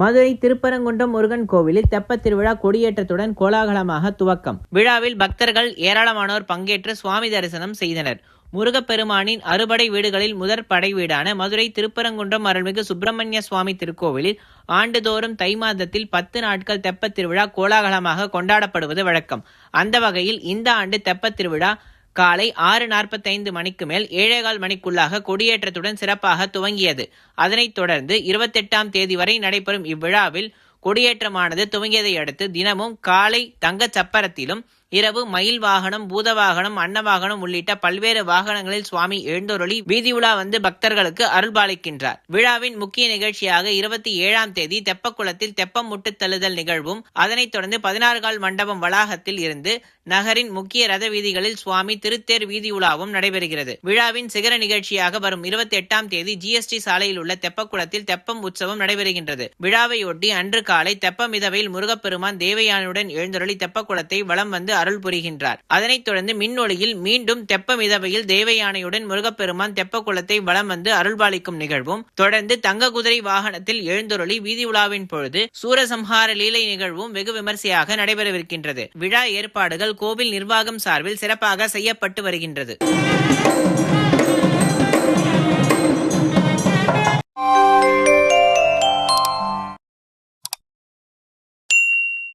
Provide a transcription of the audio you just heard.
மதுரை திருப்பரங்குன்றம் முருகன் கோவிலில் தெப்ப திருவிழா கொடியேற்றத்துடன் கோலாகலமாக துவக்கம். விழாவில் பக்தர்கள் ஏராளமானோர் பங்கேற்று சுவாமி தரிசனம் செய்தனர். முருகப்பெருமானின் அறுபடை வீடுகளில் முதற் படை வீடான மதுரை திருப்பரங்குன்றம் அருள்மிகு சுப்பிரமணிய சுவாமி திருக்கோவிலில் ஆண்டுதோறும் தை மாதத்தில் பத்து நாட்கள் தெப்பத் திருவிழா கோலாகலமாக கொண்டாடப்படுவது வழக்கம். அந்த வகையில் இந்த ஆண்டு தெப்பத் திருவிழா காலை ஆறு நாற்பத்தைந்து மணிக்கு மேல் ஏழேகால் மணிக்குள்ளாக கொடியேற்றத்துடன் சிறப்பாக துவங்கியது. அதனைத் தொடர்ந்து இருபத்தெட்டாம் தேதி வரை நடைபெறும் இவ்விழாவில் கொடியேற்றமானது துவங்கியதை அடுத்து தினமும் காலை தங்கச் சப்பரத்திலும் இரவு மயில் வாகனம் பூத வாகனம் அன்னவாகனம் உள்ளிட்ட பல்வேறு வாகனங்களில் சுவாமி எழுந்தொருளி வீதி உலா வந்து பக்தர்களுக்கு அருள்பாலிக்கின்றார். விழாவின் முக்கிய நிகழ்ச்சியாக இருபத்தி ஏழாம் தேதி தெப்பக்குளத்தில் தெப்பம் முட்டு தள்ளுதல் நிகழ்வும் அதனைத் தொடர்ந்து பதினாறு கால் மண்டபம் வளாகத்தில் இருந்து நகரின் முக்கிய ரத வீதிகளில் சுவாமி திருத்தேர் வீதி உலாவும் நடைபெறுகிறது. விழாவின் சிகர நிகழ்ச்சியாக வரும் இருபத்தி எட்டாம் தேதி ஜிஎஸ்டி சாலையில் உள்ள தெப்பக்குளத்தில் தெப்பம் உற்சவம் நடைபெறுகின்றது. விழாவையொட்டி அன்று காலை தெப்பமிதவையில் முருகப்பெருமான் தேவயானியுடன் எழுந்தருளி தெப்பக்குளத்தை வலம் வந்து அருள் புரிகின்றார். அதனைத் தொடர்ந்து மின்னொளியில் மீண்டும் தெப்ப மிதவையில் தேவயானையுடன் முருகப்பெருமான் தெப்பக்குளத்தை வலம் வந்து அருள்பாலிக்கும் நிகழ்வும் தொடர்ந்து தங்க குதிரை வாகனத்தில் எழுந்தருளி வீதி உலாவின் பொழுது சூரசம்ஹார லீலை நிகழ்வும் வெகு விமர்சையாக நடைபெறவிருக்கின்றது. விழா ஏற்பாடுகள் கோவில் நிர்வாகம் சார்பில் சிறப்பாக செய்யப்பட்டு வருகின்றது.